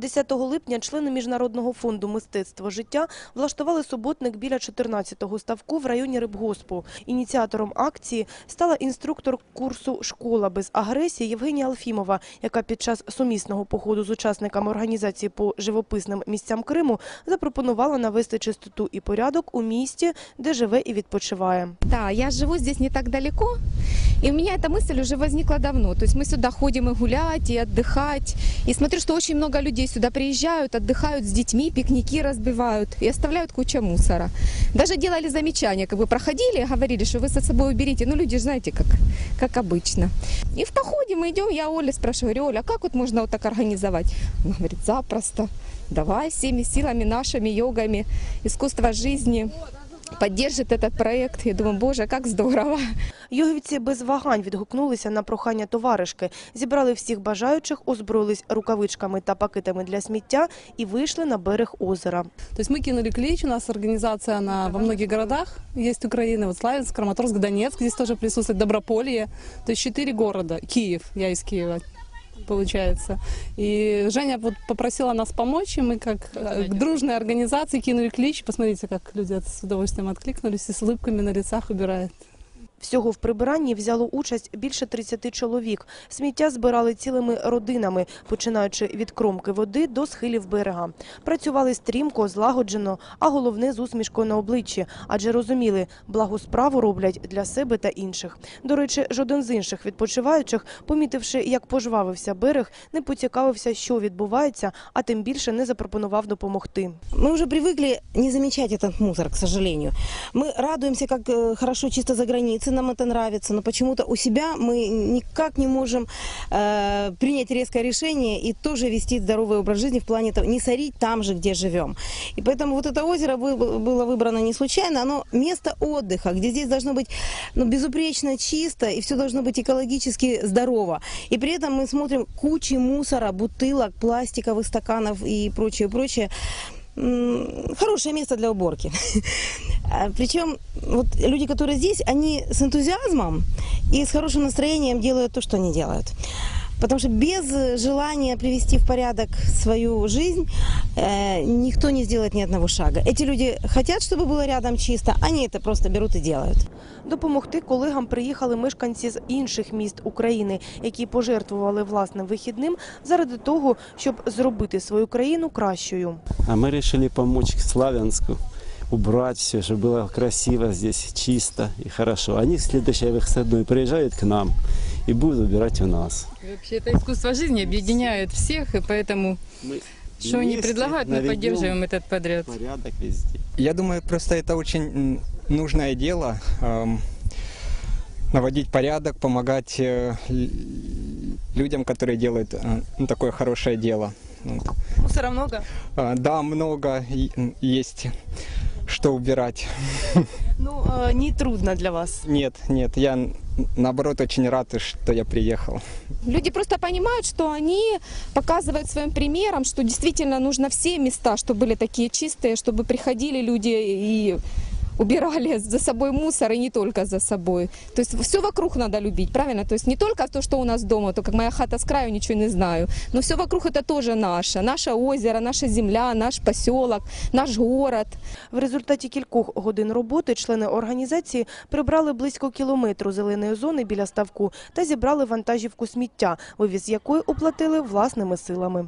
10 липня члени Міжнародного фонду мистецтво життя влаштували суботник біля 14-го ставку в районі Рибгоспу. Ініціатором акції стала інструктор курсу «Школа без агресії» Євгенія Алфімова, яка під час сумісного походу з учасниками організації по живописним місцям Криму запропонувала навести чистоту і порядок у місті, де живе і відпочиває. Да, я живу здесь не так далеко, и у меня эта мысль уже возникла давно. То есть мы сюда ходим и гулять, и отдыхать. И смотрю, что очень много людей сюда приезжают, отдыхают с детьми, пикники разбивают и оставляют кучу мусора. Даже делали замечания, как бы проходили, говорили, что вы со собой уберите. Ну, люди же знаете, как, как обычно. И в походе мы идем, я Оля спрашиваю, говорю, Оля, а как вот можно вот так организовать? Она говорит, запросто. Давай всеми силами нашими, йогами, искусство жизни поддержит этот проект. Я думаю, боже, как здорово. Йогівці без вагань відгукнулися на прохання товаришки, зібрали всіх бажаючих, озброїлись рукавичками та пакетами для сміття і вийшли на берег озера. То есть мы кинули клич, у нас организация она во многих городах есть Украины, вот Славянск, Краматорск, Донецк, здесь тоже присутствует Доброполье, то есть четыре города, Киев, я из Киева получается. И Женя вот попросила нас помочь, и мы как э, к дружной организации кинули клич. Посмотрите, как люди от- с удовольствием откликнулись и с улыбками на лицах убирают. Всього в прибиранні взяло участь більше 30 чоловік. Сміття збирали цілими родинами, починаючи від кромки води до схилів берега. Працювали стрімко, злагоджено, а головне з усмішкою на обличчі, адже розуміли, благу справу роблять для себе та інших. До речі, жоден з інших відпочиваючих, помітивши, як пожвавився берег, не поцікавився, що відбувається, а тим більше не запропонував допомогти. Мы уже привыкли не замечать этот мусор, к сожалению. Мы радуемся, как э, хорошо чисто за границей, Нам это нравится, но почему-то у себя мы никак не можем э, принять резкое решение и тоже вести здоровый образ жизни в плане того, не сорить там же, где живем. И поэтому вот это озеро было выбрано не случайно, оно место отдыха, где здесь должно быть ну, безупречно чисто и все должно быть экологически здорово. И при этом мы смотрим кучи мусора, бутылок, пластиковых стаканов и прочее, прочее. Хорошее место для уборки. Причем вот люди, которые здесь, они с энтузиазмом и с хорошим настроением делают то, что они делают. Потому что без э, желания привести в порядок свою жизнь э, никто не сделает ни одного шага. Эти люди хотят, чтобы было рядом чисто, они это просто берут и делают. Допомогти колегам приїхали мешканці з інших міст України, які пожертвували власним вихідним заради того, щоб зробити свою країну кращою. А мы решили помочь Славянску, убрать все, чтобы было красиво здесь, чисто и хорошо. Они в следующий выходной приезжают к нам И будут убирать у нас. Вообще это искусство жизни объединяет всех, и поэтому Мы что они предлагают, мы поддерживаем этот подряд. порядок везде. Я думаю, просто это очень нужное дело. эм, наводить порядок, помогать э, людям, которые делают э, ну, такое хорошее дело. Мусора много? А, Да, много есть что убирать. Ну не трудно для вас. Нет, нет, я наоборот очень рад, что я приехал. Люди просто понимают, что они показывают своим примером, что действительно нужно все места, чтобы были такие чистые, чтобы приходили люди и убирали за собой мусор и не только за собой. То есть все вокруг надо любить, правильно? То есть не только то, что у нас дома, то как моя хата с краю, ничего не знаю. Но все вокруг это тоже наше. Наше озеро, наша земля, наш поселок, наш город. В результаті кількох годин роботи члени організації прибрали близько кілометру зеленої зони біля ставку та зібрали вантажівку сміття, вивіз якої оплатили власними силами.